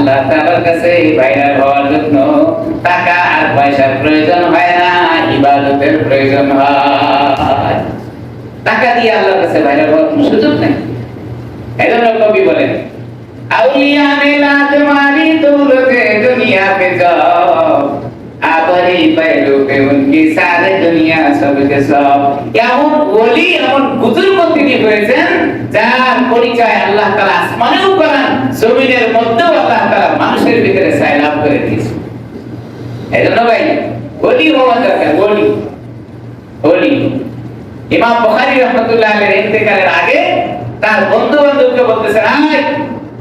আল্লাহ দুনিয়া যার পরিচয় আল্লাহ আসমানেও করান জমিনের মধ্যেও মানুষের ভিতরে সাইলাম করে দিয়েছে। এই জন্য ভাই, ওলি হওয়া দরকার, ওলি। ওলি। ইমাম বুখারী রহমাতুল্লাহ আলাইহির ইন্তেকালের আগে তার বন্ধু বান্ধবকে বলতেছেন আয়,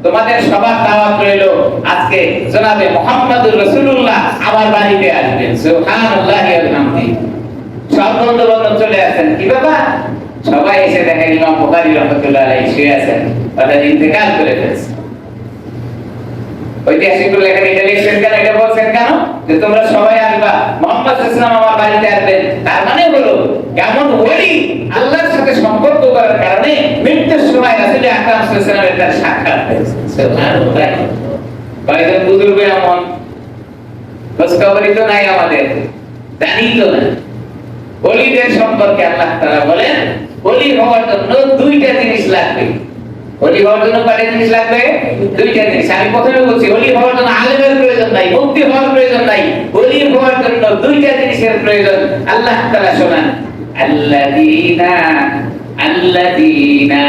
তোমাদের সবার দাওয়াত রইল, আজকে জনাবে মুহাম্মদুর রাসূলুল্লাহ, আমার বাড়িতে আসবেন। সুবহানাল্লাহি ওয়া সব বন্ধু বান্ধব চলে আসেন। কি ব্যাপার? সবাই এসে দেখেন ইমাম বুখারী রহমাতুল্লাহ আলাইহি শুয়ে আছেন, অর্থাৎ ইন্তেকাল করে ফেলেছেন ঐতিহাসিক লেখেন এটা লিখছেন কেন? এটা বলছেন কেন? যে তোমরা সবাই আসবা মোহাম্মদ ইসলাম আমার বাড়িতে আসবেন। তার মানে হলো, কেমন ওলি আল্লাহর সাথে সম্পর্ক করার কারণে মৃত্যুর সময় রাসূল আকরাম সাল্লাল্লাহু তার সাক্ষাৎ হয়েছে। সুবহানাল্লাহ কয়েকজন বুজুর্গ এমন। খোঁজখবরই তো নাই আমাদের। জানি তো না ওলিদের সম্পর্কে আল্লাহ তাআলা বলেন, ওলি হওয়ার জন্য দুইটা জিনিস লাগবে। ওলি হওয়ার জন্য কয়টা জিনিস লাগবে? দুইটা জিনিস। আমি প্রথমে বলছি ওলি হওয়ার জন্য আলেমের প্রয়োজন নাই মুক্তি হওয়ার প্রয়োজন নাই। ওলি হওয়ার জন্য দুইটা জিনিসের প্রয়োজন। আল্লাহ তাআলা শোনান, আল্লাযীনা আল্লাযীনা,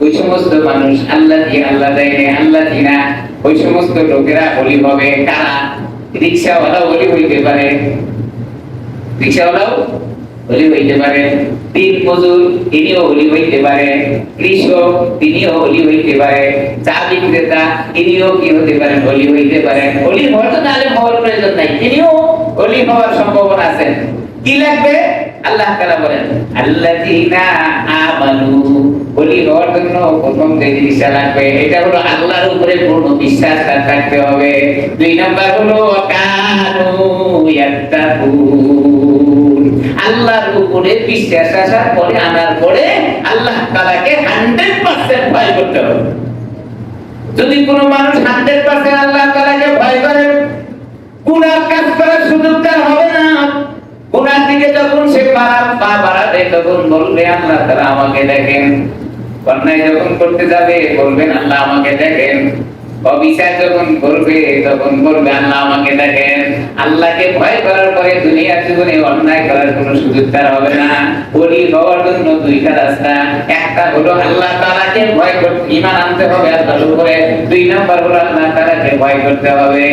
ওই সমস্ত মানুষ আল্লাহ দিয়ে আল্লাহ দেয় আল্লাহ দিনা ওই সমস্ত লোকেরা ওলি হবে কারা? রিক্সাওয়ালা ওলি হইতে পারে। রিক্সাওয়ালাও হলি হইতে পারে তিন মজুর তিনিও হলি হইতে পারে, কৃষক, তিনিও হলি হইতে পারে, চা বিক্রেতা, তিনিও কি হতে পারেন হলি হইতে পারেন হলি হওয়ার জন্য আলেম হওয়ার প্রয়োজন নাই, তিনিও হলি হওয়ার সম্ভাবনা আছে। কি লাগবে? আল্লাহ তাআলা বলেন, আল্লাযীনা আমানু। হলি হওয়ার জন্য প্রথম যে জিনিসটা লাগবে, এটা হলো আল্লাহর উপরে পূর্ণ বিশ্বাস থাকতে হবে। দুই নাম্বার হলো, কানু ইয়াত্তাকুন। উপরে বিশ্বাস আসার পরে আনার পরে আল্লাহ তাআলাকে 100% ভয় করতে হবে। যদি কোনো মানুষ 100% আল্লাহ তাআলাকে ভয় করে গুনাহ কাজ করার সুযোগ তার হবে না। গুনার দিকে যখন সে পা পা বাড়াবে, তখন বলবে, আল্লাহ তাআলা আমাকে দেখেন। অন্যায় যখন করতে যাবে, বলবেন, আল্লাহ আমাকে দেখেন। অবিচার যখন করবে তখন করবে আল্লাহ আমাকে দেখেন। আল্লাহকে ভয় করার পরে দুনিয়ার জীবনে অন্যায় করার কোনো সুযোগ তার হবে না। বলি হওয়ার জন্য দুইটা রাস্তা। একটা হলো আল্লাহ তালাকে ভয় করতে ইমান আনতে হবে আল্লাহর উপরে দুই নাম্বার হলো আল্লাহ তালাকে ভয় করতে হবে।